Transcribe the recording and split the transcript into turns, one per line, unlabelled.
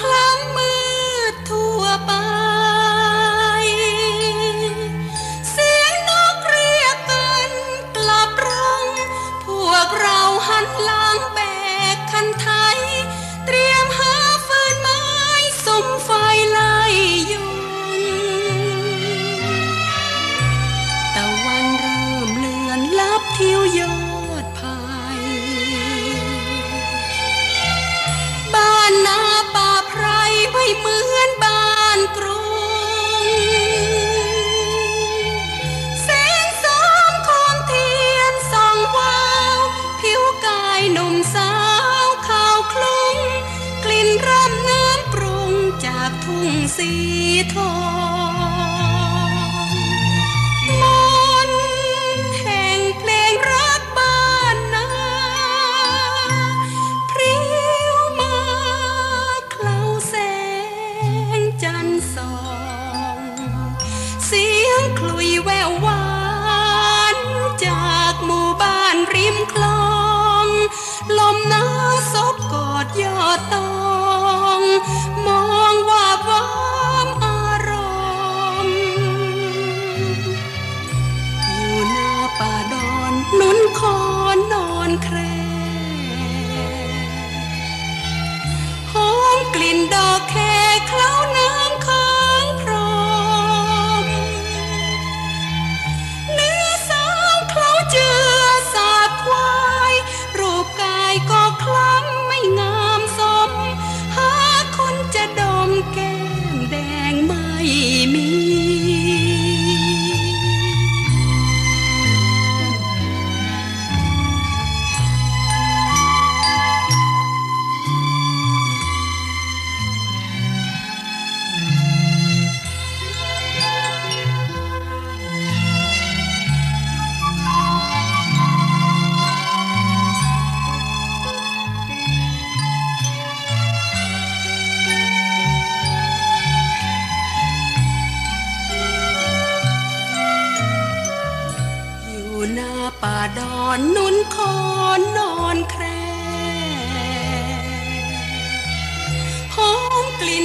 คล้ำมืดทั่วไป เสียงนกเรียกกันกลับรังพวกเราหันหลังแบกคันไทย เตรียมหา เหมือนบ้านกรุงแสงสามคมเทียนส่องวาวผิวกายหนุ่มสาวขาวคลุ้งกลิ่นร่ำน้ำปรุงจากทุ่งสีทอง คลุยแววหวานจากหมู่บ้านริมคลอง ลมหนาวซบกอดยอดตองมองว่าบวามอารมณ์อยู่หน้าป่าดอนนุนคอนนอนแคร ป่าดอนนุ่นคอนนอนแครหอมกลิ่น